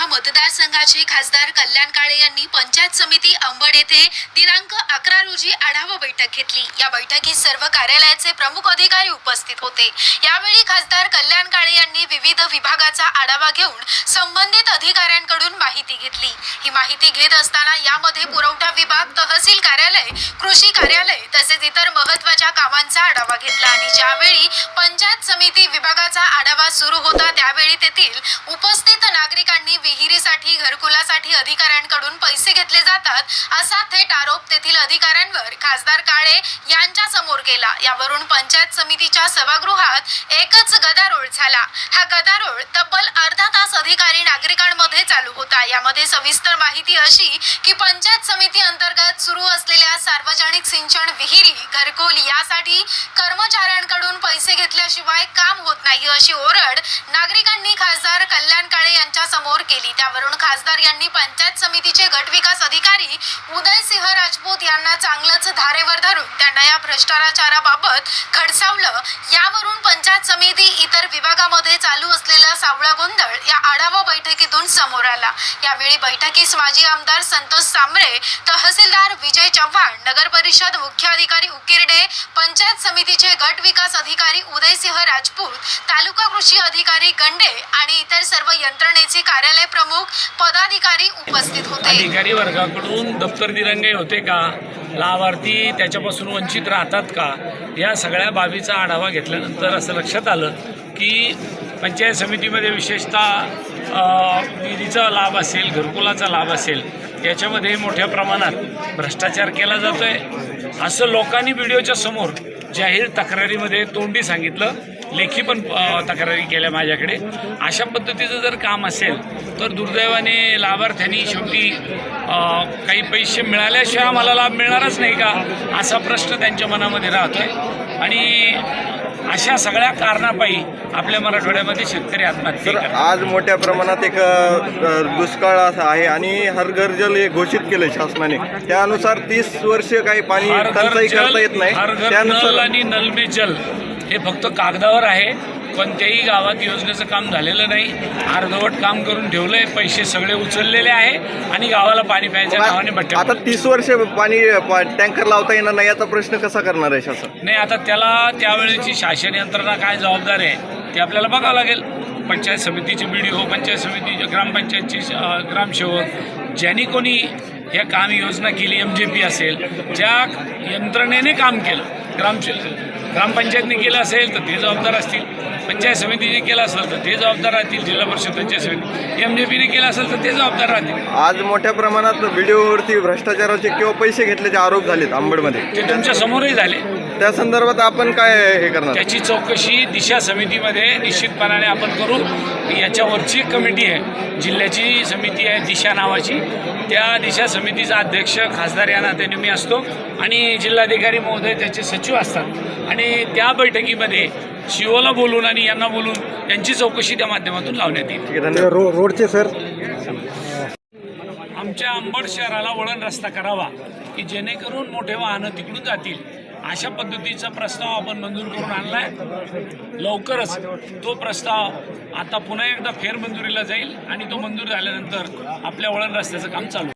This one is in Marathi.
लोकसभा मतदारसंघाचे खासदार कल्याण काळे यांनी पंचायत समिती अंबड येथे दिनांक अकरा रोजी आढावा बैठक घेतली. या बैठकीत सर्व कार्यालयाचे प्रमुख अधिकारी उपस्थित होते. यावेळी खासदार कल्याण काळे यांनी विविध विभागाचा आढावा घेऊन संबंधित अधिकाऱ्यांकडून माहिती घेतली. ही माहिती घेत असताना यामध्ये पुरवठा विभाग तहसील कार्यालय कृषी कार्यालय तसेच इतर महत्त्वाच्या कामांचा आढावा घेतला आणि ज्यावेळी पंचायत समिती विभागाचा आढावा सुरू होता त्यावेळी तेथील उपस्थित नागरिकांनी विहिरीसाठी घरकुलासाठी अधिकाऱ्यांकडून पैसे घेतले जातात. असा थेट आरोप तेथील अधिकाऱ्यांवर खासदार काळे यांच्या समोर केला यावरून पंचायत समितीच्या सभागृहात एकच गदारोळ झाला. हा गदारोळ तब्बल अर्धा तास अधिकारी नागरिकांमध्ये चालू होता. यामध्ये सविस्तर माहिती अशी की पंचायत समिती अंतर्गत सुरू असलेल्या सार्वजनिक सिंचन विहिरी घरकुल यासाठी कर्मचाऱ्यांकडून पैसे घेतल्याशिवाय काम होत नाही अशी ओरड नागरिकांनी खासदार कल्याण काळे यांच्या समोर केली. त्यावरून खासदार यांनी पंचायत समितीचे गट विकास अधिकारी उदयसिंह राजपूत यांना चांगलंच धारेवर धरून त्यांना या भ्रष्टाचाराबाबत खडसावलं. यावरून पंचायत समिती इतर विभागामध्ये चालू असलेला सावळा गोंधळ या आढावा बैठकीतून समोर आला. यावेळी बैठकीस माजी आमदार संतोष सांबरे तहसीलदार विजय चव्हाण नगर परिषद मुख्याधिकारी उकिरडे पंचायत समितीचे गट विकास अधिकारी उदयसिंह राजपूत तालुका कृषी अधिकारी गंडे आणि इतर सर्व यंत्रणेचे कार्यालय प्रमुख पदाधिकारी उपस्थित होते. अधिकारी वर्गाकडून दप्तर दिरंगाई होते का? लाभार्थी त्याच्यापासून वंचित राहतात का? या सगळ्या बाबीचा आढावा घेतल्यानंतर असं लक्षात आलं की पंचायत समितीमध्ये विशेषतः निधीचा लाभ असेल घरकुलाचा लाभ असेल याच्यामध्ये मोठ्या प्रमाणात भ्रष्टाचार केला जातो आहे असं लोकांनी व्हिडिओच्या समोर जाहीर तक्रारीमध्ये तोंडी सांगितलं. लेखी पण तक्रारी केल्या माझ्याकडे. अशा पद्धतीचं जर काम असेल तर दुर्दैवाने लाभार्थ्यांनी शेवटी काही पैसे मिळाल्याशिवाय आम्हाला लाभ मिळणारच नाही का असा प्रश्न त्यांच्या मनामध्ये राहतोय. आणि अशा सगळ्या कारणापायी आपल्या मराठवाड्यामध्ये शेतकरी आत्महत्या आज मोठ्या प्रमाणात एक दुष्काळ असा आहे आणि हर घर जल हे घोषित केलं शासनाने. त्यानुसार तीस वर्ष काही पाणी टंचाई करता येत नाही. त्यानुसार आणि नल में जल हे फक्त कागदावर आहे. कोणत्याही गावात योजनेचं काम झालेलं नाही. अर्धवट काम करून ठेवलंय. पैसे सगळे उचललेले आहे आणि गावाला पाणी प्यायच्या नावाने भट्ट्या आता तीस वर्ष पाणी पा- टँकर लावता येणार नाही याचा प्रश्न कसा करणार आहे शासन? नाही आता त्याला त्यावेळेची शासन यंत्रणा काय जबाबदार आहे ते आपल्याला बघावं लागेल. पंचायत समितीचे बी डी हो पंचायत समितीचे ग्रामपंचायतचे अं, ग्रामसेवक ज्यांनी कोणी हे काम योजना केली एम जे पी असेल ज्या यंत्रणेने काम केलं ग्रामसे ग्रामपंचायतने केलं असेल तर ते जबाबदार असतील. पंचायत समितीने केलं असेल तर ते जबाबदार राहतील. जिल्हा परिषद पंचायत समिती एम जे पीने केलं असेल तर ते जबाबदार राहतील. आज मोठ्या प्रमाणात व्हिडिओवरती भ्रष्टाचाराचे किंवा पैसे घेतल्याचे आरोप झालेत अंबडमध्ये. ते तुमच्या समोरही झाले. त्या संदर्भात आपण काय हे करणार? त्याची चौकशी दिशा समितीमध्ये निश्चितपणाने आपण करू. याच्यावरची कमिटी आहे. जिल्ह्याची समिती आहे दिशा नावाची. त्या दिशा समितीचा अध्यक्ष खासदार या नात्याने मी असतो. आणि जिल्हाधिकारी महोदय त्याचे सचिव असतात. आणि त्या बैठकीमध्ये शिवला बोलून आणि यांना बोलून त्यांची चौकशी त्या माध्यमातून लावण्यात येईल. ठीक आहे धन्यवाद. रो रोडचे सर. आमच्या अंबड शहराला वळण रस्ता करावा की जेणेकरून मोठे वाहनं तिकडून जातील. अशा पद्धतीचा प्रस्ताव आपण मंजूर करून आणलाय. लवकरच तो प्रस्ताव आता पुन्हा एकदा फेरमंजुरीला जाईल आणि तो मंजूर झाल्यानंतर आपल्या वळण रस्त्याचं काम चालू.